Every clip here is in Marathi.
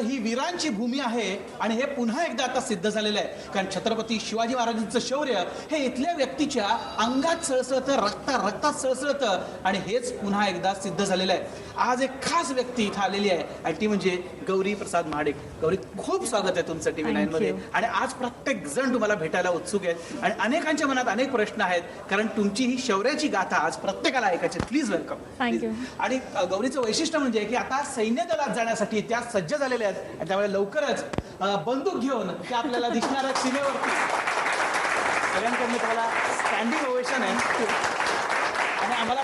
ही वीरांची भूमी आहे आणि हे पुन्हा एकदा आता सिद्ध झालेलं आहे. कारण छत्रपती शिवाजी महाराजांचं शौर्य हे इथल्या व्यक्तीच्या अंगात सळसळतं रक्ता रक्तात सळसळतं आणि हेच पुन्हा एकदा सिद्ध झालेलं आहे. आज एक खास व्यक्ती इथं आलेली आहे. आणि ती म्हणजे गौरी प्रसाद महाडिक गौरी खूप स्वागत आहे तुमचं टीव्ही नाईन मध्ये आणि आज प्रत्येक जण तुम्हाला भेटायला उत्सुक आहेत आणि अनेकांच्या मनात अनेक प्रश्न आहेत. कारण तुमची ही शौर्याची गाथा आज प्रत्येकाला ऐकायची प्लीज वेलकम. आणि गौरीचं वैशिष्ट्य म्हणजे की आता सैन्य दलात जाण्यासाठी त्या सज्ज झालेल्या आहेत. आणि त्यामुळे लवकरच बंदूक घेऊन ते आपल्याला दिसणार आहेत सीमेवरती. सगळ्यांकडनं तुम्हाला स्टँडिंग ओवेशन आहे. आणि आम्हाला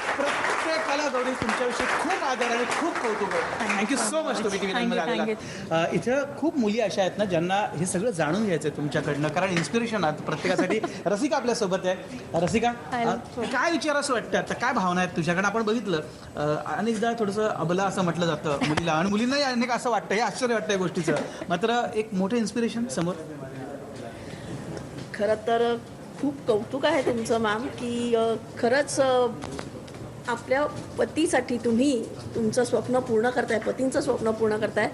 प्रत्येकाला गौरी तुमच्याविषयी खूप आदर आणि खूप कौतुक आहे थँक्यू सो मच तुम्ही आलेला अ, इथं खूप मुली अशा आहेत ना ज्यांना हे सगळं जाणून घ्यायचं आहे तुमच्याकडनं कारण इन्स्पिरेशन आहे प्रत्येकासाठी. रसिका आपल्यासोबत आहे. रसिका काय विचार असं वाटतं आता? काय भावना आहेत तुझ्याकडे आपण बघितलं अनेकदा थोडंसं अबला असं म्हटलं जातं मुलीला. आणि मुलींनाही अनेक असं वाटतं हे आश्चर्य वाटतं या गोष्टीचं. मात्र एक मोठं इन्स्पिरेशन समोर? खरं तर खूप कौतुक आहे तुमचं मॅम की खरंच आपल्या पतीसाठी तुम्ही तुमचं स्वप्न पूर्ण करताय पतींचं स्वप्न पूर्ण करताय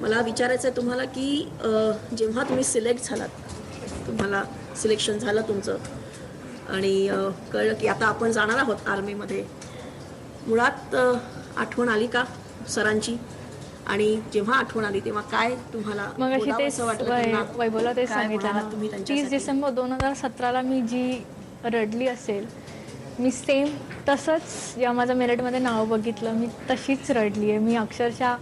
मला विचारायचं आहे तुम्हाला की जेव्हा तुम्ही सिलेक्ट झालात तुम्हाला सिलेक्शन झालं तुमचं आणि कळलं की आता आपण जाणार आहोत आर्मीमध्ये मुळात आठवण आली का सरांची आणि जेव्हा आठवण आली तेव्हा काय तुम्हाला मग अशी तेच? वैभवला काय सांगितलं तीस? डिसेंबर दोन हजार सतराला मी जी रडली असेल मी सेम तसंच जेव्हा माझं मेरठमध्ये नाव बघितलं मी तशीच रडली आहे. मी अक्षरशः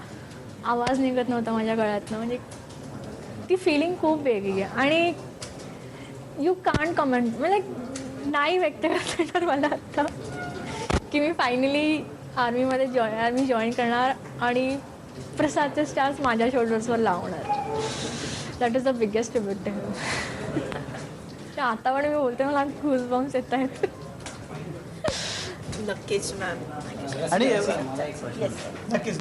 आवाज निघत नव्हता माझ्या गळ्यातनं. म्हणजे ती फिलिंग खूप वेगळी आहे. आणि यू कांट कमेंट म्हणजे नाही व्यक्त करता येणार मला आत्ता की मी फायनली आर्मीमध्ये जॉईन आर्मी जॉईन करणार आणि प्रसादचे स्टार्स माझ्या शोल्डर्सवर लावणार. That is the biggest tribute आता पण मी बोलते मला घुस बॉम्स येत आहेत नक्कीच मॅम आणि नक्कीच.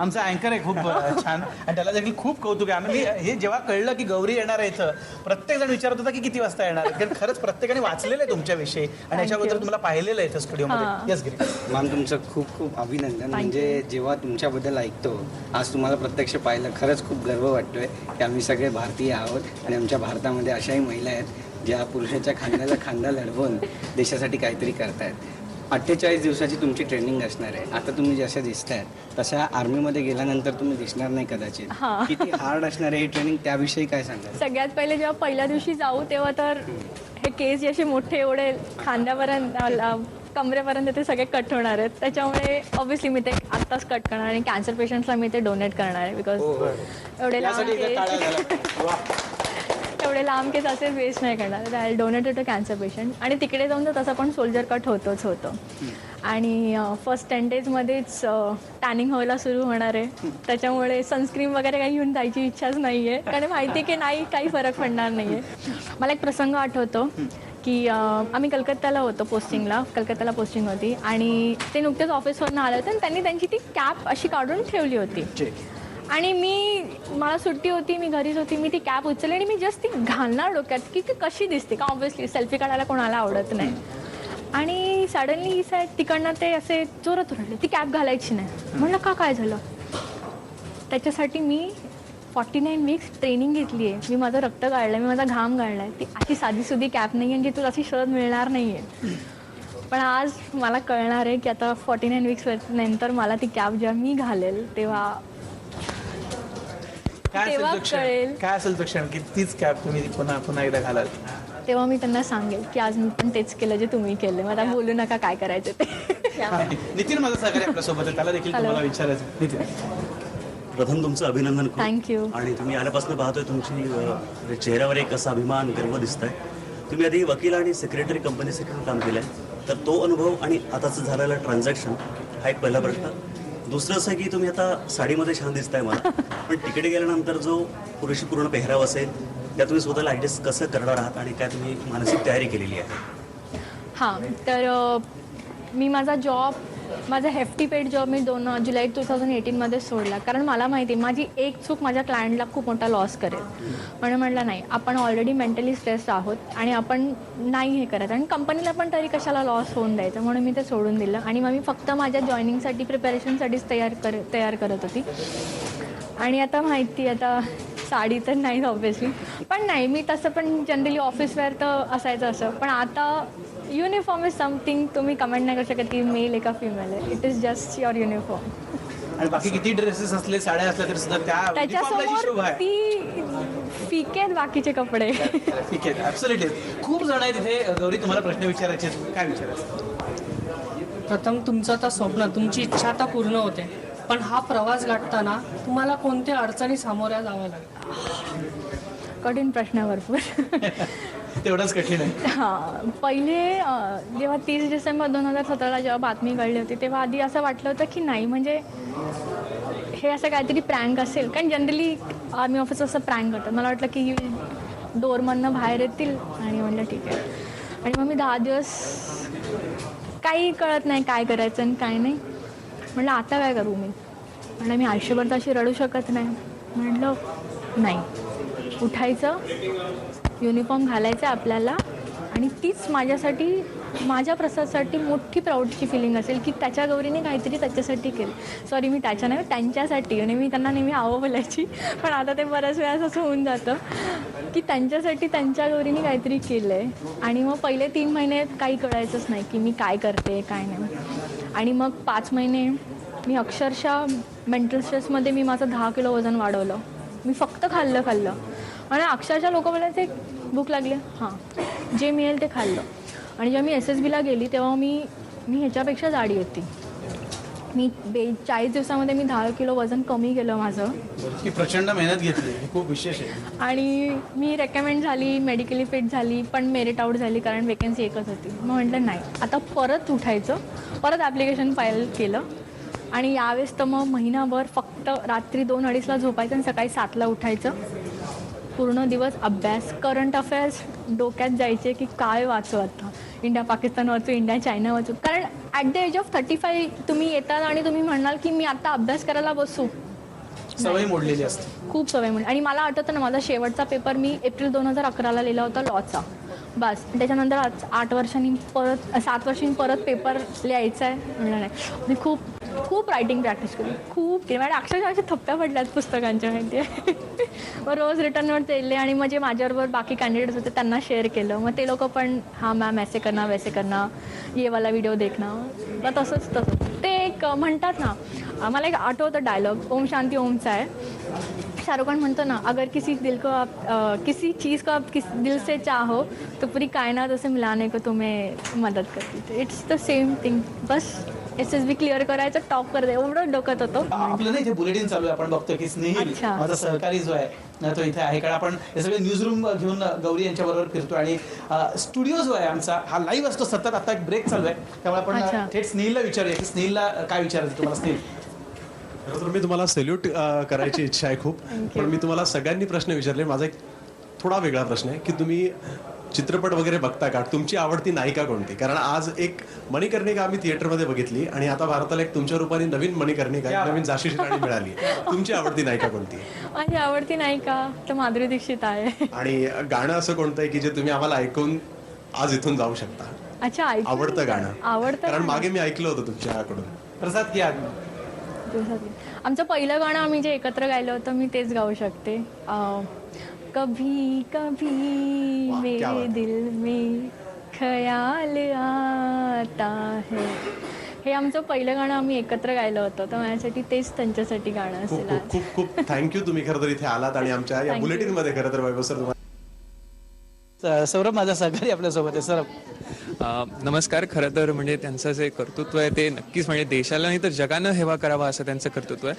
आमचा अँकर आहे खूप छान. आणि त्याला देखील खूप कौतुक आहे. आम्ही हे जेव्हा कळलं की गौरी येणार आहे इथं प्रत्येक जण विचारत होता की किती वाजता येणार आहे. कारण खरंच प्रत्येकाने वाचलेलं आहे तुमच्याविषयी. आणि याच्याबद्दल तुम्हाला पाहिलेलं आहे इथं स्टुडिओमध्ये. येस गिरी मॅम तुमचं खूप खूप अभिनंदन. म्हणजे जेव्हा तुमच्याबद्दल ऐकतो आज तुम्हाला प्रत्यक्ष पाहिलं खरंच खूप गर्व वाटतोय की आम्ही सगळे भारतीय आहोत आणि आमच्या भारतामध्ये अशाही महिला आहेत ज्या पुरुषाच्या खांद्याला खांदा लढवून देशासाठी काहीतरी करतायत. अठ्ठेचाळीस दिवसाची तुमची ट्रेनिंग असणार आहे आता तुम्ही जशा दिसतायत तशा आर्मीमध्ये गेल्यानंतर तुम्ही दिसणार नाही कदाचित हां. किती हार्ड असणार आहे ही ट्रेनिंग त्याविषयी काय सांगाल सगळ्यात पहिले जेव्हा पहिल्या दिवशी जाऊ तेव्हा तर हे केस असे मोठे एवढे खांद्यापर्यंत अ, कमरेपर्यंत ते सगळे कट होणार आहेत त्याच्यामुळे ऑब्व्हियसली मी ते आत्ताच कट करणार आणि कॅन्सर पेशंट्सला मी ते डोनेट करणार आहे बिकॉज एवढे लांब त्यासाठी एकदा केस टाळ्या झाल्या. वा. एवढे लांब केस असेच वेस्ट नाही करणार. I donated to cancer patient आणि तिकडे जाऊन तर तसं पण सोल्जर कट होतोच होतो. आणि फर्स्ट टेन डेजमध्येच टॅनिंग व्हायला सुरू होणार आहे. त्याच्यामुळे सनस्क्रीन वगैरे काही घेऊन जायची इच्छाच नाही आहे कारण माहिती आहे की नाही काही फरक पडणार नाही आहे मला एक प्रसंग आठवतो की आम्ही कलकत्त्याला होतो पोस्टिंगला कलकत्त्याला पोस्टिंग होती. आणि ते नुकतेच ऑफिसवरून आले होते आणि त्यांनी त्यांची ती कॅप अशी काढून ठेवली होती. आणि मी मला सुट्टी होती मी घरीच होती मी ती कॅप उचलली आणि मी जस्ट ती घालणार डोक्यात की ती कशी दिसते. का ऑब्व्हियसली सेल्फी काढायला कोणाला आवडत नाही. आणि सडनली ही साईड तिकडनं ते असे चोरत ओरडले ती कॅप घालायची नाही. म्हणलं का काय झालं? त्याच्यासाठी मी फॉर्टी नाईन वीक्स ट्रेनिंग घेतली आहे. मी माझं रक्त गाळलं मी माझा घाम गाळला आहे ती अशी साधीसुधी कॅप नाही आहे जी तुला अशी शोध मिळणार नाही आहे पण आज मला कळणार आहे की आता फॉर्टी नाईन वीक्स नंतर मला ती कॅब जेव्हा मी घालेल तेव्हा काय असेल तेव्हा तो क्षण कळेल. काय असेल तो क्षण की तीच कॅब तुम्ही पुन्हा पुन्हा एकदा घालाल. तेव्हा मी त्यांना सांगेल की आज मी पण तेच केलं जे तुम्ही केलं. मला बोलू नका काय करायचं ते. नितीन. माझा सहकारी आपल्यासोबत आहे. त्याला देखील. तुम्हाला विचारायचं नितीन. प्रथम तुमचं अभिनंदन. Thank you. आणि तुम्ही आल्यापासून पाहतोय तुमची अ, चेहऱ्यावर एक असा अभिमान गर्व दिसत आहे तुम्ही आधी वकील आणि सेक्रेटरी कंपनी सेक्रेटरी काम केलंय. तर तो अनुभव आणि आताचं झालेलं ट्रान्झॅक्शन हा एक पहिला प्रश्न. दुसरं असं आहे की तुम्ही आता साडीमध्ये छान दिसताय मला. पण तिकडे गेल्यानंतर जो पुरेशी पूर्ण पेहराव असेल त्या तुम्ही स्वतःला ॲडजस्ट कसं करणार आहात आणि काय तुम्ही मानसिक तयारी केलेली आहे? हां तर मी माझा जॉब माझा हेफ्टी पेड जॉब मी दोन जुलै टू थाउजंड एटीनमध्ये सोडला. कारण मला माहिती आहे, माझी एक चूक माझ्या क्लायंटला खूप मोठा लॉस करेल. म्हणून म्हटलं नाही आपण ऑलरेडी मेंटली स्ट्रेस आहोत आणि आपण नाही हे करत. आणि कंपनीला पण तरी कशाला लॉस होऊन द्यायचं? म्हणून मी ते सोडून दिलं. आणि मग मी फक्त माझ्या जॉईनिंगसाठी प्रिपरेशनसाठीच तयार कर तयार करत होती. आणि आता माहिती आता साडी तर नाही ऑब्वियसली पण नाही मी तसं पण जनरली ऑफिस वेअर तर असायचं असं. पण आता युनिफॉर्म इज समथिंग तुम्ही कमेंट नाही करू शकत की मेल आहे का फिमेल आहे. It is just your uniform आणि बाकी किती ड्रेसेस असले साड्या असल्या तरी सुद्धा त्या शोभा त्याच्यासमोर आहे. ती फिके आहेत बाकीचे कपडे. ठीक आहे ऍब्सोल्युटली खूप जण आहेत तिथे गौरी तुम्हाला प्रश्न विचारायचे आहेत. काय विचारायचं? प्रथम तुमचं आता स्वप्न तुमची इच्छा आता पूर्ण होते. पण हा प्रवास गाठताना तुम्हाला कोणत्या अडचणी सामोऱ्या जाव्या लागल्या? कठीण प्रश्न आहे भरपूर. तेवढंच कठीण आहे. हां पहिले अं, जेव्हा तीस डिसेंबर दोन हजार सतराला जेव्हा बातमी कळली होती तेव्हा आधी असं वाटलं होतं की नाही म्हणजे हे असं काहीतरी प्रँक असेल. कारण जनरली आर्मी ऑफिसर असं प्रँक करतात. मला वाटलं की डोरमधनं बाहेर येतील आणि म्हणलं ठीक आहे. आणि मग मी दहा दिवस काही कळत नाही काय करायचं आणि काय नाही. म्हटलं आता काय करू मी? म्हणलं मी आयुष्यभर तर अशी रडू शकत नाही. म्हटलं नाही. उठायचं. युनिफॉर्म घालायचं आहे आपल्याला. आणि तीच माझ्यासाठी माझ्या प्रसादसाठी मोठी प्राऊडची फिलिंग असेल की त्याच्या गौरीने काहीतरी त्याच्यासाठी केलं. सॉरी मी त्याच्या नाही त्यांच्यासाठी. आणि मी त्यांना नेहमी आवं बोलायची. पण आता ते बऱ्याच वेळास असं होऊन जातं की त्यांच्यासाठी त्यांच्या गौरीने काहीतरी केलं आहे आणि मग पहिले तीन महिने काही कळायचंच नाही की मी काय करते काय नाही. आणि मग पाच महिने मी अक्षरशः मेंटल स्ट्रेसमध्ये मी माझं दहा किलो वजन वाढवलं. मी फक्त खाल्लं खाल्लं. आणि अक्षरशः लोक बोलायचे भूक लागली हां. जे मिळेल ते खाल्लं. आणि जेव्हा मी एस एस बीला गेली तेव्हा मी मी ह्याच्यापेक्षा जाडी होती. मी बे चाळीस दिवसामध्ये मी दहा किलो वजन कमी केलं माझं. की प्रचंड मेहनत घेतली. खूप विशेष आहे. आणि मी रेकमेंड झाली मेडिकली फिट झाली पण मेरिट आउट झाली कारण वेकन्सी एकच होती. मग म्हटलं नाही. आता परत उठायचं. परत ॲप्लिकेशन फाईल केलं. आणि यावेळेस तर मग महिनाभर फक्त रात्री दोन अडीचला झोपायचं आणि सकाळी सातला उठायचं. पूर्ण दिवस अभ्यास करंट अफेअर्स डोक्यात जायचे की काय वाचू आता? इंडिया पाकिस्तान वाचू इंडिया चायना वाचू? कारण at the age of thirty five तुम्ही येतात आणि तुम्ही म्हणाल की मी आता अभ्यास करायला बसू. सवय मोडलेली असते. खूप सवय म्हणून आणि मला आठवतं ना माझा शेवटचा पेपर मी एप्रिल दोन हजार अकराला लिहिला होता लॉचा बस. त्याच्यानंतर आज आठ वर्षांनी परत सात वर्षांनी परत पेपर लिहायचा आहे म्हणलं नाही. मी खूप खूप रायटिंग प्रॅक्टिस केली. खूप केली. माझ्या अक्षरशः अशा थप्प्या पडल्यात पुस्तकांच्या माहिती आहे मग रोज रिटर्नवर दिले आणि मग जे माझ्याबरोबर बाकी कॅन्डिडेट्स होते त्यांना शेअर केलं. मग ते लोक पण हां मॅम ऐसे करणं वैसे करणं ये वाला व्हिडिओ देखणं मग तसंच तसंच. ते एक म्हणतात ना मला एक आठवतं डायलॉग ओम शांती ओमचा आहे शाहरुख खान म्हणतो ना अगर किसी दिल को आप अ, किसी चीज़ को आप किस दिल से चाहो तो पूरी कायनात उसे मिलाने को तुम्हें मदत करती इट्स द सेम थिंग बस एस एस बी क्लिअर करायचं टॉप करते एवढं डोकत होतं आपलं ना इथे बुलेटिन चालू आहे आपण बघतो की स्नेहिल अच्छा. माझा सहकारी जो आहे ना तो इथे आहे. कारण आपण हे सगळे न्यूज रूम घेऊन गौरी यांच्या बरोबर फिरतो आणि स्टुडिओ जो आहे आमचा हा लाईव्ह असतो. सतत आता एक ब्रेक चालू आहे. त्यामुळे आपण अच्छा. थेट स्नेहिलला विचारूया की स्नेहिलला काय विचारायचं तुम्हाला? स्नेहिल खरं तर मी तुम्हाला सल्यूट करायची इच्छा आहे खूप. पण मी तुम्हाला सगळ्यांनी प्रश्न विचारले. माझा एक थोडा वेगळा प्रश्न आहे की तुम्ही चित्रपट वगैरे बघता का? तुमची आवडती नायिका कोणती? कारण आज एक मणिकर्णिका आम्ही थिएटरमध्ये बघितली आणि आता भारताला एक तुमच्या रूपाने नवीन मणिकर्णिका नवीन झाशी राणी मिळाली. तुमची आवडती नायिका कोणती? आहे? माझी आवडती नायिका तर माधुरी दीक्षित आहे. आणि गाणं असं कोणतं आहे की जे तुम्ही आम्हाला ऐकून आज इथून जाऊ शकता? अच्छा आवडतं गाणं. आवडतं कारण. मागे मी ऐकलं होतं तुमच्याकडून. प्रसाद की आग दिवसातली. आमचं पहिलं गाणं आम्ही जे एकत्र गायलं होतं मी तेच गाऊ शकते अं, कभी कभी वाह, क्या मेरे बात. दिल में ख्याल आता है हे आमचं पहिलं गाणं आम्ही एकत्र गायलं होतं तर माझ्यासाठी तेच त्यांच्यासाठी गाणं खूप असेल खूप खूप खूप थँक्यू तुम्ही खरं तर इथे आलात आणि आमच्या या Thank you. बुलेटिनमध्ये खरं तर वैभव सर तुम्हाला सौरभ माझा सहकारी आपल्यासोबत आहे सौरभ नमस्कार खरं तर म्हणजे त्यांचं जे कर्तृत्व आहे ते नक्कीच म्हणजे देशाला नाही तर जगानं हेवा करावा असं त्यांचं कर्तृत्व आहे.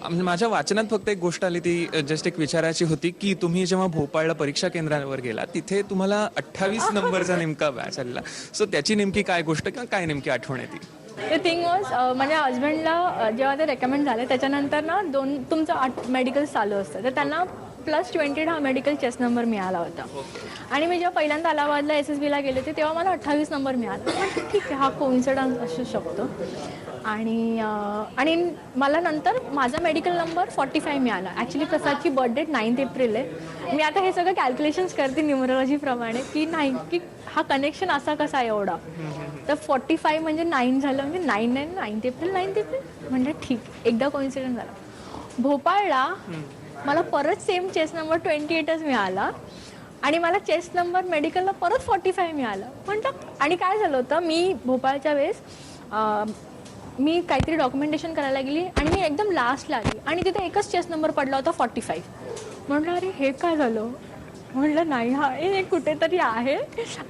म्हणजे माझ्या वाचनात फक्त एक गोष्ट आली ती जस्ट एक विचारायची होती की तुम्ही जेव्हा भोपाळला परीक्षा केंद्रावर गेला तिथे तुम्हाला अठ्ठावीस नंबरचा नेमका बॅच आलेला. सो त्याची नेमकी काय गोष्ट किंवा काय नेमकी आठवण आहे ती? ते थिंग वॉज माझ्या हजबंडला जेव्हा ते रेकमेंड झाले त्याच्यानंतर ना दोन तुमचं आठ मेडिकल चालू असतं. तर त्यांना प्लस ट्वेंटी हा मेडिकल चेस नंबर मिळाला होता. आणि मी जेव्हा पहिल्यांदा अलाहाबादला एस एस बीला गेले होते तेव्हा मला अठ्ठावीस नंबर मिळाला. ठीक आहे हा कोइन्सिडन्स असू शकतो. आणि आणि मला नंतर माझा मेडिकल नंबर फॉर्टी फाय मिळाला. ॲक्च्युली प्रसादची बर्थडेट नाईन्थ एप्रिल आहे. मी आता हे सगळं कॅल्क्युलेशन्स करते न्युमरोलॉजीप्रमाणे की नाही की हा कनेक्शन असा कसा आहे एवढा. तर फॉर्टी फाय म्हणजे नाईन झालं म्हणजे nine nine ninth April ninth April म्हणजे ठीक एकदा कोइन्सिडन्स झाला. भोपाळला मला परत सेम चेस नंबर ट्वेंटी एटच मिळाला. आणि मला चेस नंबर मेडिकलला परत फॉर्टी फाय मिळालं. म्हटलं आणि काय झालं होतं मी भोपाळच्या वेळेस मी काहीतरी डॉक्युमेंटेशन करायला गेली आणि मी एकदम लास्टला आली. आणि तिथे एकच चेस नंबर पडला होता फॉर्टी फाईव्ह म्हटलं अरे हे काय झालं? म्हटलं नाही हा हे कुठेतरी आहे.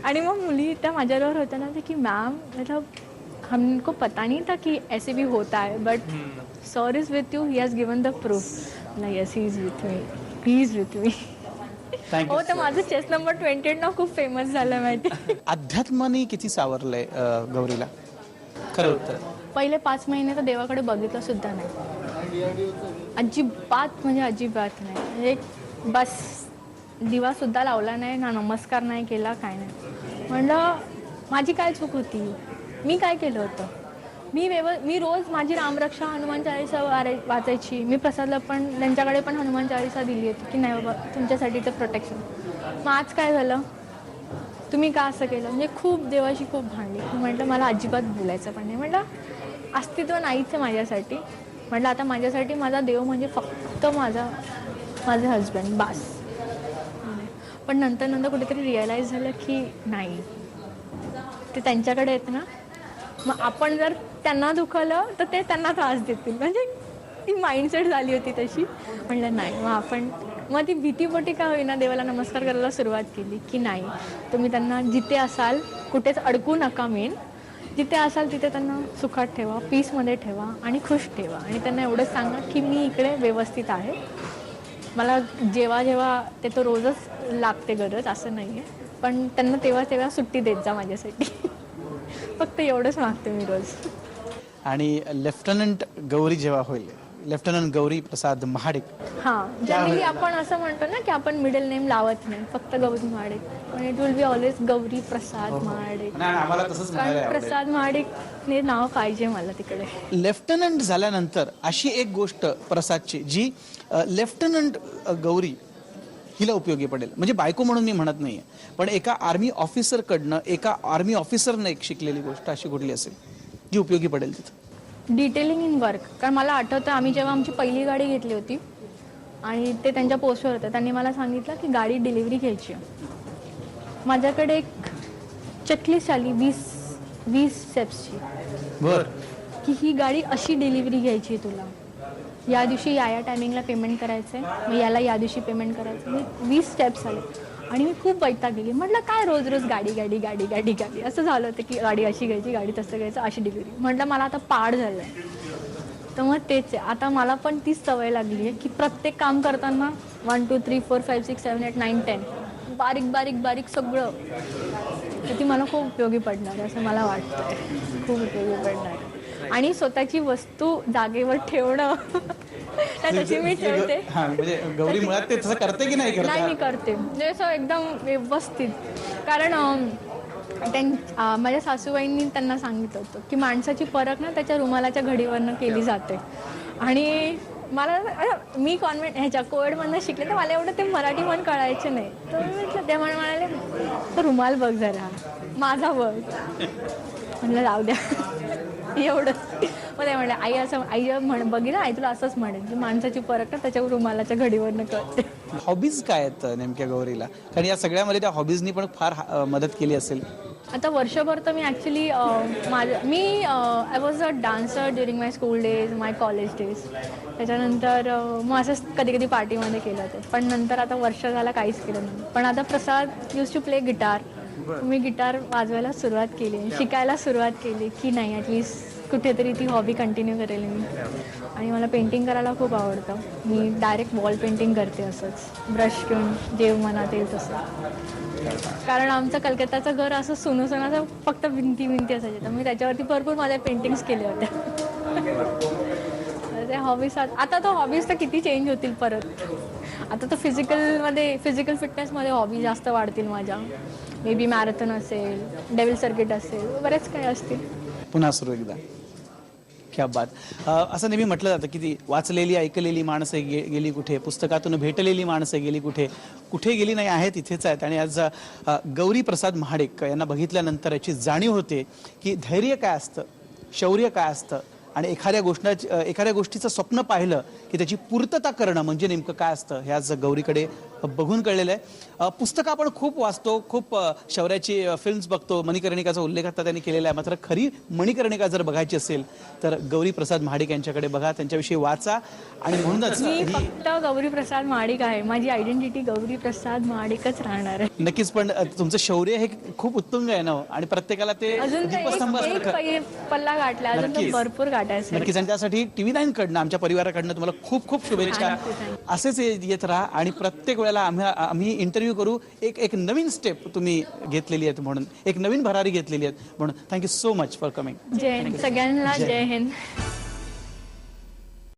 आणि मग मुली त्या माझ्याबरोबर होत्या ना की मॅम मतलब हमको पता नहीं था कि ऐसे भी होता है but sir is with you he has given the proof नाही yes he is with me he is with me हो तर माझं चेस नंबर ट्वेंटी एट ना खूप फेमस झालं माहिती अध्यात्माने किती सावरलंय अं, गौरीला? खरं उत्तर. पहिले पाच महिने तर देवाकडे बघितलं सुद्धा नाही. अजिबात म्हणजे अजिबात नाही. म्हणजे बस दिवा सुद्धा लावला नाही ना नमस्कार नाही केला काय नाही. म्हणलं माझी काय चूक होती? मी काय केलं होतं? मी व्यव मी रोज माझी रामरक्षा हनुमान चाळीसा वाराय वाचायची. मी प्रसादला पण त्यांच्याकडे पण हनुमान चाळीसा दिली होती की नाही बाबा तुमच्यासाठी तर प्रोटेक्शन मग आज काय झालं? तुम्ही का असं केलं? म्हणजे खूप देवाशी खूप भांडली. म्हटलं मला अजिबात बोलायचं पण नाही. म्हटलं अस्तित्व नाहीच आहे माझ्यासाठी. म्हटलं आता माझ्यासाठी माझा देव म्हणजे फक्त माझा माझे हजबंड बास. पण नंतर नंतर कुठेतरी रिअलाईज झालं की नाही. ते त्यांच्याकडे आहेत ना मग आपण जर त्यांना दुखवलं तर ते त्यांना त्रास देतील. म्हणजे ती माइंडसेट झाली होती तशी. म्हणलं नाही मग आपण मग ती भीतीपोटी का होईना देवाला नमस्कार करायला सुरुवात केली की नाही तुम्ही त्यांना जिथे असाल कुठेच अडकू नका मेन जिथे असाल तिथे त्यांना सुखात ठेवा पीसमध्ये ठेवा आणि खुश ठेवा. आणि त्यांना एवढंच सांगा की मी इकडे व्यवस्थित आहे. मला जेव्हा जेव्हा ते तर रोजच लागते गरज असं नाही आहे पण त्यांना तेव्हा तेव्हा सुट्टी देत जा माझ्यासाठी. फक्त एवढंच मागते मी रोज. आणि लेफ्टनंट गौरी जेव्हा होईल लेफ्टनंट गौरी प्रसाद महाडिक हां जनरली आपण असं म्हणतो ना की आपण मिडल नेम लावत नाही फक्त गौरी महाडिक. पण it will be always Gauri Prasad Mahadik. नाही, आम्हाला तसंच म्हणायला कारण आवडेल. प्रसाद महाडिक हे नाव पाहिजे मला तिकडे. लेफ्टनंट झाल्यानंतर अशी एक गोष्ट प्रसादची जी अ, लेफ्टनंट अ, गौरी हिला उपयोगी पडेल. म्हणजे बायको म्हणून मी म्हणत नाहीये. पण एका आर्मी ऑफिसरकडनं एका आर्मी ऑफिसरनं एक शिकलेली गोष्ट अशी कुठली असेल जी उपयोगी पडेल तिथं. डिटेलिंग इन वर्क कारण मला आठवतं आम्ही जेव्हा आमची पहिली गाडी घेतली होती आणि ते त्यांच्या पोस्टवर होतं त्यांनी मला सांगितलं की गाडी डिलिव्हरी घ्यायची आहे. माझ्याकडे एक चेकलिस्ट आली वीस वीस स्टेप्सची बर. की ही गाडी अशी डिलिव्हरी घ्यायची आहे तुला. या दिवशी या या टायमिंगला पेमेंट करायचं आहे मग याला या दिवशी पेमेंट करायचं मी वीस स्टेप्स आले आणि मी खूप वैताग गेली. म्हटलं काय रोज रोज गाडी गाडी गाडी गाडी गाडी? असं झालं होतं की गाडी अशी घ्यायची गाडी तसं घ्यायचं अशी डिलिव्हरी म्हटलं मला आता पाड झालं आहे तर मग तेच आहे. आता मला पण तीच सवय लागली आहे की प्रत्येक काम करताना one two three four five six seven eight nine ten बारीक बारीक बारीक सगळं. तर ती मला खूप उपयोगी पडणार आहे असं मला वाटतं खूप उपयोगी पडणार आहे. आणि स्वतःची वस्तू जागेवर ठेवणं. तर तशी मी ठेवते. हा म्हणजे गौरी मुळात ते तसं करते की नाही नाही मी करते. म्हणजे असं एकदम व्यवस्थित. कारण त्यां माझ्या सासूबाईंनी त्यांना सांगितलं होतं की माणसाची परख ना त्याच्या रुमालाच्या घडीवरनं केली जाते. आणि मला मी कॉन्व्हेंट ह्याच्या कोविडमधनं शिकले तर मला एवढं ते मराठी म्हण कळायचे नाही. तर मी म्हटलं ते म्हण म्हणाले "तर रुमाल बघ जरा. माझा बघ. म्हणलं जाऊ द्या. एवढंच. मग ते म्हणले आई असं आई म्हण बघितलं आई तुला असंच म्हणेल की माणसाची परख ना त्याच्या रुमालाच्या घडीवरनं कळते. हॉबीज काय आहेत नेमक्या गौरीला? कारण या सगळ्यामध्ये त्या हॉबीजनी पण फार मदत केली असेल. आता वर्षभर तर मी ॲक्च्युली माझं मी I was a dancer during my school days my college days त्याच्यानंतर मग असंच कधी कधी पार्टीमध्ये केलं ते. पण नंतर आता वर्ष झाला काहीच केलं नाही. पण आता Prasad used to play guitar me guitar वाजवायला सुरुवात केली शिकायला सुरुवात केली की नाही ॲटलिस्ट कुठेतरी ती हॉबी कंटिन्यू करेल मी. आणि मला पेंटिंग करायला खूप आवडतं. मी डायरेक्ट वॉल पेंटिंग करते असंच. ब्रश घेऊन जे मनात येईल तसं. कारण आमचं कलकत्ताचं घर असं सुनू असं फक्त भिंती भिंती असायचे. तर मी त्याच्यावरती भरपूर माझ्या पेंटिंग्स केल्या होत्या. तर हॉबीज आता तो हॉबीज तर किती चेंज होतील परत. आता तर फिजिकलमध्ये फिजिकल फिटनेसमध्ये हॉबी जास्त वाढतील माझ्या. मे बी मॅरेथॉन असेल डेव्हिल सर्किट असेल बरेच काही असतील. पुन्हा सुरू एकदा. क्या बात. असं नेहमी म्हटलं जातं की ती वाचलेली ऐकलेली माणसं गे गेली कुठे? पुस्तकातून भेटलेली माणसं गेली कुठे? कुठे गेली नाही आहे तिथेच आहेत. आणि आज गौरी प्रसाद महाडिक यांना बघितल्यानंतर याची जाणीव होते की धैर्य काय असतं शौर्य काय असतं? आणि एखाद्या गोष्ट एखाद्या गोष्टीचं स्वप्न पाहिलं की त्याची पूर्तता करणं म्हणजे नेमकं काय असतं? हे आज गौरीकडे बघून कळलेलं आहे. पुस्तकं आपण खूप वाचतो खूप शौर्याची फिल्म्स बघतो. मणिकर्णिकाचा उल्लेख आता त्यांनी केलेला आहे. मात्र खरी मणिकर्णिका जर बघायची असेल तर गौरी प्रसाद महाडिक यांच्याकडे बघा. त्यांच्याविषयी वाचा. आणि म्हणूनच मी फक्त गौरी प्रसाद महाडिक आहे. माझी आयडेंटिटी गौरी प्रसाद महाडिकच राहणार आहे. नक्कीच पण तुमचं शौर्य हे खूप उत्तुंग आहे ना हो. आणि प्रत्येकाला ते अजून पल्ला गाठला अजून. भरपूर गाठायचं नक्कीच आणि त्यासाठी टीव्ही नाईन कडनं आमच्या परिवाराकडनं तुम्हाला खूप खूप शुभेच्छा. असेच येत राहा आणि प्रत्येक वेळेला आम्ही आम्ही इंटरव्ह्यू करू. एक एक नवीन स्टेप तुम्ही घेतलेली आहेत म्हणून. एक नवीन भरारी घेतलेली आहेत म्हणून. Thank you so much for coming जय हिंद. सगळ्यांना जय हिंद.